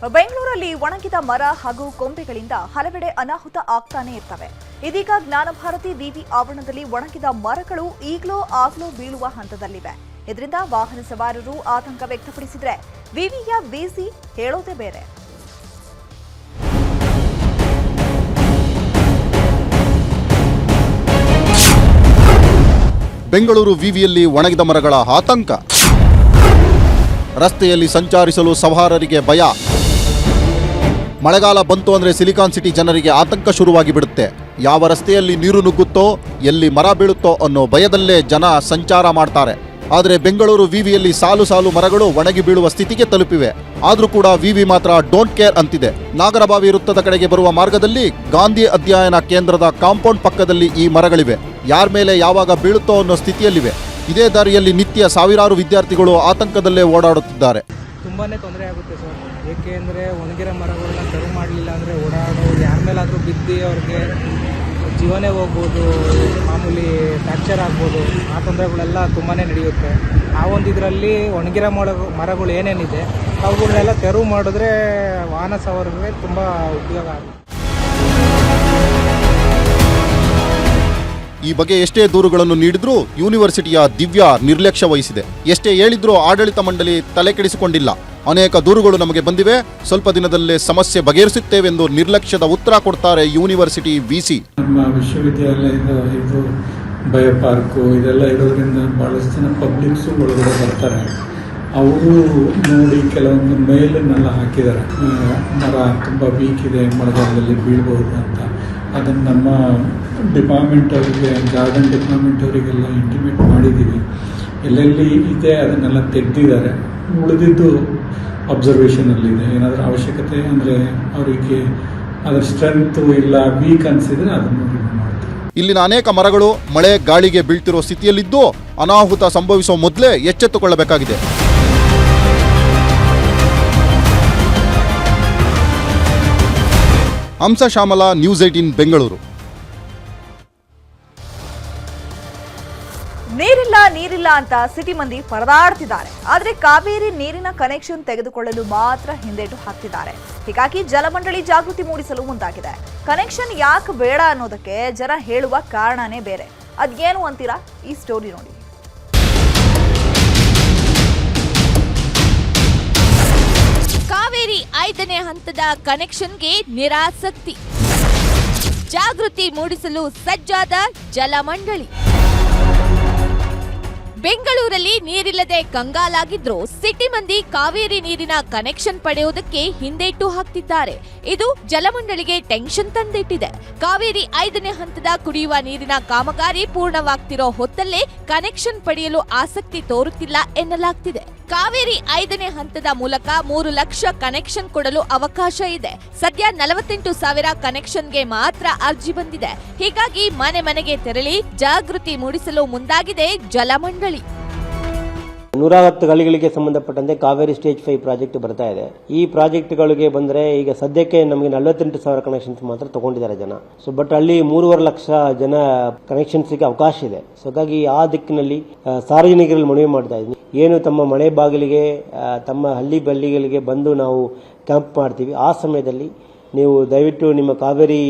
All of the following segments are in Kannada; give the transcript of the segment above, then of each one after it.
ಬೆಂಗಳೂರಲ್ಲಿ ಒಣಗಿದ ಮರ ಹಾಗೂ ಕೊಂಬೆಗಳಿಂದ ಹಲವೆಡೆ ಅನಾಹುತ ಆಗ್ತಾನೆ ಇರ್ತವೆ. ಇದೀಗ ಜ್ಞಾನಭಾರತಿ ವಿವಿ ಆವರಣದಲ್ಲಿ ಒಣಗಿದ ಮರಗಳು ಈಗಲೋ ಆಗ್ಲೋ ಬೀಳುವ ಹಂತದಲ್ಲಿವೆ. ಇದರಿಂದ ವಾಹನ ಸವಾರರು ಆತಂಕ ವ್ಯಕ್ತಪಡಿಸಿದ್ರೆ ವಿವಿಯ ವಿಸಿ ಹೇಳೋದೇ ಬೇರೆ. ಬೆಂಗಳೂರು ವಿವಿಯಲ್ಲಿ ಒಣಗಿದ ಮರಗಳ ಆತಂಕ. ರಸ್ತೆಯಲ್ಲಿ ಸಂಚರಿಸಲು ಸವಾರರಿಗೆ ಭಯ. ಮಳೆಗಾಲ ಬಂತು ಅಂದರೆ ಸಿಲಿಕಾನ್ ಸಿಟಿ ಜನರಿಗೆ ಆತಂಕ ಶುರುವಾಗಿ ಬಿಡುತ್ತೆ. ಯಾವ ರಸ್ತೆಯಲ್ಲಿ ನೀರು ನುಗ್ಗುತ್ತೋ, ಎಲ್ಲಿ ಮರ ಬೀಳುತ್ತೋ ಅನ್ನೋ ಭಯದಲ್ಲೇ ಜನ ಸಂಚಾರ ಮಾಡ್ತಾರೆ. ಆದರೆ ಬೆಂಗಳೂರು ವಿವಿಯಲ್ಲಿ ಸಾಲು ಸಾಲು ಮರಗಳು ಒಣಗಿ ಬೀಳುವ ಸ್ಥಿತಿಗೆ ತಲುಪಿವೆ. ಆದರೂ ಕೂಡ ವಿವಿ ಮಾತ್ರ ಡೋಂಟ್ ಕೇರ್ ಅಂತಿದೆ. ನಾಗರಬಾವಿ ವೃತ್ತದ ಕಡೆಗೆ ಬರುವ ಮಾರ್ಗದಲ್ಲಿ ಗಾಂಧಿ ಅಧ್ಯಯನ ಕೇಂದ್ರದ ಕಾಂಪೌಂಡ್ ಪಕ್ಕದಲ್ಲಿ ಈ ಮರಗಳಿವೆ. ಯಾರ ಮೇಲೆ ಯಾವಾಗ ಬೀಳುತ್ತೋ ಅನ್ನೋ ಸ್ಥಿತಿಯಲ್ಲಿವೆ. ಇದೇ ದಾರಿಯಲ್ಲಿ ನಿತ್ಯ ಸಾವಿರಾರು ವಿದ್ಯಾರ್ಥಿಗಳು ಆತಂಕದಲ್ಲೇ ಓಡಾಡುತ್ತಿದ್ದಾರೆ. ತುಂಬಾ ತೊಂದರೆ ಆಗುತ್ತೆ ಸರ್. ಏಕೆಂದರೆ ಒಣಗಿರೋ ಮರಗಳನ್ನ ತೆರು ಮಾಡಲಿಲ್ಲ ಅಂದರೆ ಓಡಾಡೋ ಯಾರ ಮೇಲಾದರೂ ಬಿದ್ದು ಅವ್ರಿಗೆ ಜೀವನೇ ಹೋಗ್ಬೋದು, ಮಾಮೂಲಿ ಫ್ಯಾಕ್ಚರ್ ಆಗ್ಬೋದು, ಆ ತೊಂದರೆಗಳೆಲ್ಲ ತುಂಬಾ ನಡೆಯುತ್ತೆ. ಆ ಒಂದು ಇದರಲ್ಲಿ ಒಣಗಿರೋ ಮರ ಮರಗಳು ಏನೇನಿದೆ ಅವುಗಳನ್ನೆಲ್ಲ ತೆರವು ಮಾಡಿದ್ರೆ ವಾಹನ ಸವಾರರಿಗೆ ತುಂಬ ಉಪಯೋಗ ಆಗುತ್ತೆ. ಈ ಬಗ್ಗೆ ಎಷ್ಟೇ ದೂರುಗಳನ್ನು ನೀಡಿದ್ರೂ ಯೂನಿವರ್ಸಿಟಿಯ ದಿವ್ಯ ನಿರ್ಲಕ್ಷ್ಯ ವಹಿಸಿದೆ. ಎಷ್ಟೇ ಹೇಳಿದ್ರೂ ಆಡಳಿತ ಮಂಡಳಿ ತಲೆ ಕೆಡಿಸಿಕೊಂಡಿಲ್ಲ. ಅನೇಕ ದೂರುಗಳು ನಮಗೆ ಬಂದಿವೆ. ಸ್ವಲ್ಪ ದಿನದಲ್ಲೇ ಸಮಸ್ಯೆ ಬಗೆಹರಿಸುತ್ತೇವೆಂದು ನಿರ್ಲಕ್ಷ್ಯದ ಉತ್ತರ ಕೊಡ್ತಾರೆ ಯೂನಿವರ್ಸಿಟಿ ವಿಸಿ ನಮ್ಮ ವಿಶ್ವವಿದ್ಯಾಲಯದ ಇದು ಬಯೋ ಪಾರ್ಕು ಇದೆಲ್ಲ ಇರೋದ್ರಿಂದ ಬಹಳಷ್ಟು ಜನ ಪಬ್ಲಿಕ್ಸು ಒಳಗಡೆ ಬರ್ತಾರೆ. ಅವರು ನೋಡಿ ಕೆಲವೊಂದು ಮೇಲನ್ನೆಲ್ಲ ಹಾಕಿದ್ದಾರೆ. ಮರ ತುಂಬ ವೀಕ್ ಇದೆ, ಮಳೆಗಾಲದಲ್ಲಿ ಬೀಳ್ಬೋದು ಅಂತ. ಅದನ್ನು ನಮ್ಮ ಡಿಪಾರ್ಟ್ಮೆಂಟ್ ಅವರಿಗೆ ಗಾರ್ಡನ್ ಡಿಪಾರ್ಟ್ಮೆಂಟ್ ಅವರಿಗೆಲ್ಲ ಇಂಟಿಮೇಟ್ ಮಾಡಿದ್ದೀವಿ ಎಲ್ಲೆಲ್ಲಿ ಇದೆ ಅದನ್ನೆಲ್ಲ ತೆಗೆದಿದ್ದಾರೆ. ಉಳಿದಿದ್ದು ಅಬ್ಸರ್ವೇಷನಲ್ಲಿದೆ ಏನಾದರೂ ಅವಶ್ಯಕತೆ ಅಂದರೆ ಅವರಿಗೆ ಅದರ ಸ್ಟ್ರೆಂತು ಇಲ್ಲ ವೀಕ್ ಅನಿಸಿದರೆ ಅದನ್ನು ಇಲ್ಲಿನ ಅನೇಕ ಮರಗಳು ಮಳೆ, ಗಾಳಿಗೆ ಬೀಳ್ತಿರೋ ಸ್ಥಿತಿಯಲ್ಲಿದ್ದು ಅನಾಹುತ ಸಂಭವಿಸುವ ಮೊದಲೇ ಎಚ್ಚೆತ್ತುಕೊಳ್ಳಬೇಕಾಗಿದೆ. Hamsa Shyamala news eighteen Bengaluru. ನೀರಿಲ್ಲ ನೀರಿಲ್ಲ ಅಂತ ಸಿಟಿ ಮಂದಿ ಪರದಾಡ್ತಿದ್ದಾರೆ. ಆದ್ರೆ ಕಾವೇರಿ ನೀರಿನ ಕನೆಕ್ಷನ್ ತೆಗೆದುಕೊಳ್ಳಲು ಮಾತ್ರ ಹಿಂದೇಟು ಹಾಕ್ತಿದ್ದಾರೆ. ಹೀಗಾಗಿ ಜಲಮಂಡಳಿ ಜಾಗೃತಿ ಮೂಡಿಸಲು ಮುಂದಾಗಿದೆ. ಕನೆಕ್ಷನ್ ಯಾಕೆ ಬೇಡ ಅನ್ನೋದಕ್ಕೆ ಜನ ಹೇಳುವ ಕಾರಣನೇ ಬೇರೆ. ಅದೇನು ಅಂತೀರಾ? ಈ ಸ್ಟೋರಿ ನೋಡಿ. ಕಾವೇರಿ ಐದನೇ ಹಂತದ ಕನೆಕ್ಷನ್ಗೆ ನಿರಾಸಕ್ತಿ. ಜಾಗೃತಿ ಮೂಡಿಸಲು ಸಜ್ಜಾದ ಜಲಮಂಡಳಿ. ಬೆಂಗಳೂರಲ್ಲಿ ನೀರಿಲ್ಲದೆ ಕಂಗಾಲಾಗಿದ್ರು ಸಿಟಿ ಮಂದಿ ಕಾವೇರಿ ನೀರಿನ ಕನೆಕ್ಷನ್ ಪಡೆಯುವುದಕ್ಕೆ ಹಿಂದೇಟು ಹಾಕ್ತಿದ್ದಾರೆ. ಇದು ಜಲಮಂಡಳಿಗೆ ಟೆನ್ಷನ್ ತಂದಿಟ್ಟಿದೆ. ಕಾವೇರಿ ಐದನೇ ಹಂತದ ಕುಡಿಯುವ ನೀರಿನ ಕಾಮಗಾರಿ ಪೂರ್ಣವಾಗ್ತಿರೋ ಹೊತ್ತಲ್ಲೇ ಕನೆಕ್ಷನ್ ಪಡೆಯಲು ಆಸಕ್ತಿ ತೋರುತ್ತಿಲ್ಲ ಎನ್ನಲಾಗ್ತಿದೆ. ಕಾವೇರಿ ಐದನೇ ಹಂತದ ಮೂಲಕ ಮೂರು ಲಕ್ಷ ಕನೆಕ್ಷನ್ ಕೊಡಲು ಅವಕಾಶ ಇದೆ. ಸದ್ಯ ನಲವತ್ತೆಂಟು ಸಾವಿರ ಕನೆಕ್ಷನ್ಗೆ ಮಾತ್ರ ಅರ್ಜಿ ಬಂದಿದೆ. ಹೀಗಾಗಿ ಮನೆ ಮನೆಗೆ ತೆರಳಿ ಜಾಗೃತಿ ಮೂಡಿಸಲು ಮುಂದಾಗಿದೆ ಜಲಮಂಡಳಿ. ನೂರ ಹತ್ತು ಗಲಿಗಳಿಗೆ ಸಂಬಂಧಪಟ್ಟಂತೆ ಕಾವೇರಿ ಸ್ಟೇಜ್ ಫೈವ್ ಪ್ರಾಜೆಕ್ಟ್ ಬರ್ತಾ ಇದೆ. ಈ ಪ್ರಾಜೆಕ್ಟ್ಗಳಿಗೆ ಬಂದರೆ ಈಗ ಸದ್ಯಕ್ಕೆ ನಮಗೆ ನಲವತ್ತೆಂಟು ಸಾವಿರ ಕನೆಕ್ಷನ್ಸ್ ಮಾತ್ರ ತಗೊಂಡಿದ್ದಾರೆ ಜನ. ಸೊ ಬಟ್ ಅಲ್ಲಿ ಮೂರುವರೆ ಲಕ್ಷ ಜನ ಕನೆಕ್ಷನ್ಸ್ಗೆ ಅವಕಾಶ ಇದೆ. ಸೊ ಹಾಗಾಗಿ ಆ ದಿಕ್ಕಿನಲ್ಲಿ ಸಾರ್ವಜನಿಕರಲ್ಲಿ ಮನವಿ ಮಾಡ್ತಾ ಇದ್ದೀನಿ. ಏನು ತಮ್ಮ ಮನೆ ಬಾಗಿಲಿಗೆ ತಮ್ಮ ಹಳ್ಳಿ ಬಳ್ಳಿಗಳಿಗೆ ಬಂದು ನಾವು ಕ್ಯಾಂಪ್ ಮಾಡ್ತೀವಿ. ಆ ಸಮಯದಲ್ಲಿ ನೀವು ದಯವಿಟ್ಟು ನಿಮ್ಮ ಕಾವೇರಿ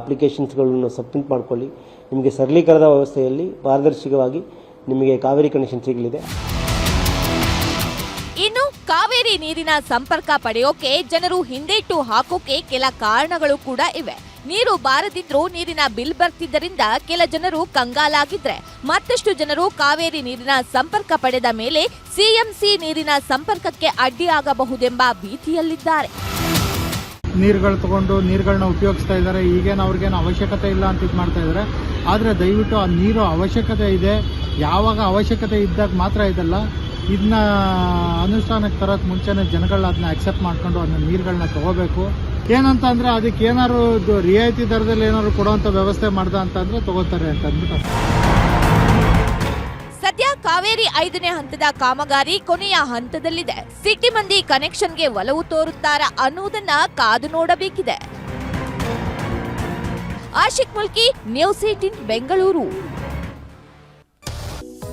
ಅಪ್ಲಿಕೇಶನ್ಸ್ಗಳನ್ನು ಸಬ್ಮಿಟ್ ಮಾಡ್ಕೊಳ್ಳಿ. ನಿಮಗೆ ಸರಳೀಕರಣದ ವ್ಯವಸ್ಥೆಯಲ್ಲಿ ಪಾರದರ್ಶಕವಾಗಿ ನಿಮಗೆ ಕಾವೇರಿ ಕನೆಕ್ಷನ್ ಸಿಗಲಿದೆ. ಇನ್ನು ಕಾವೇರಿ ನೀರಿನ ಸಂಪರ್ಕ ಪಡೆಯೋಕೆ ಜನರು ಹಿಂದೇಟು ಹಾಕೋಕೆ ಕೆಲ ಕಾರಣಗಳು ಕೂಡ ಇವೆ. ನೀರು ಬಾರದಿದ್ರೂ ನೀರಿನ ಬಿಲ್ ಬರ್ತಿದ್ದರಿಂದ ಕೆಲ ಜನರು ಕಂಗಾಲಾಗಿದ್ರೆ. ಮತ್ತಷ್ಟು ಜನರು ಕಾವೇರಿ ನೀರಿನ ಸಂಪರ್ಕ ಪಡೆದ ಮೇಲೆ ಸಿಎಂಸಿ ನೀರಿನ ಸಂಪರ್ಕಕ್ಕೆ ಅಡ್ಡಿಯಾಗಬಹುದೆಂಬ ಭೀತಿಯಲ್ಲಿದ್ದಾರೆ. ನೀರುಗಳು ತಗೊಂಡು ನೀರುಗಳನ್ನ ಉಪಯೋಗಿಸ್ತಾ ಇದ್ದಾರೆ. ಈಗೇನು ಅವ್ರಿಗೇನು ಅವಶ್ಯಕತೆ ಇಲ್ಲ ಅಂತ ಇದು ಮಾಡ್ತಾ ಇದ್ದಾರೆ. ಆದರೆ ದಯವಿಟ್ಟು ಆ ನೀರು ಅವಶ್ಯಕತೆ ಇದೆ. ಯಾವಾಗ ಅವಶ್ಯಕತೆ ಇದ್ದಾಗ ಮಾತ್ರ ಇದಲ್ಲ. ಇದನ್ನ ಅನುಷ್ಠಾನಕ್ಕೆ ತರೋಕೆ ಮುಂಚೆನೇ ಜನಗಳನ್ನ ಅದನ್ನ ಅಕ್ಸೆಪ್ಟ್ ಮಾಡ್ಕೊಂಡು ಅದನ್ನ ನೀರುಗಳನ್ನ ತಗೋಬೇಕು. ಏನಂತ ಅಂದ್ರೆ ಅದಕ್ಕೆ ಏನಾದ್ರು ರಿಯಾಯಿತಿ ದರದಲ್ಲಿ ಏನಾದ್ರು ಕೊಡುವಂಥ ವ್ಯವಸ್ಥೆ ಮಾಡ್ದ ಅಂತಂದ್ರೆ ತಗೋತಾರೆ ಅಂತ ಅಂದ್ಬಿಟ್ಟು ಸದ್ಯ ಕಾವೇರಿ ಐದನೇ ಹಂತದ ಕಾಮಗಾರಿ ಕೊನೆಯ ಹಂತದಲ್ಲಿದೆ. ಸಿಟಿ ಮಂದಿ ಕನೆಕ್ಷನ್ಗೆ ಒಲವು ತೋರುತ್ತಾರ ಅನ್ನುವುದನ್ನ ಕಾದು ನೋಡಬೇಕಿದೆ. Ashik Mulki, news eighteen Bengaluru.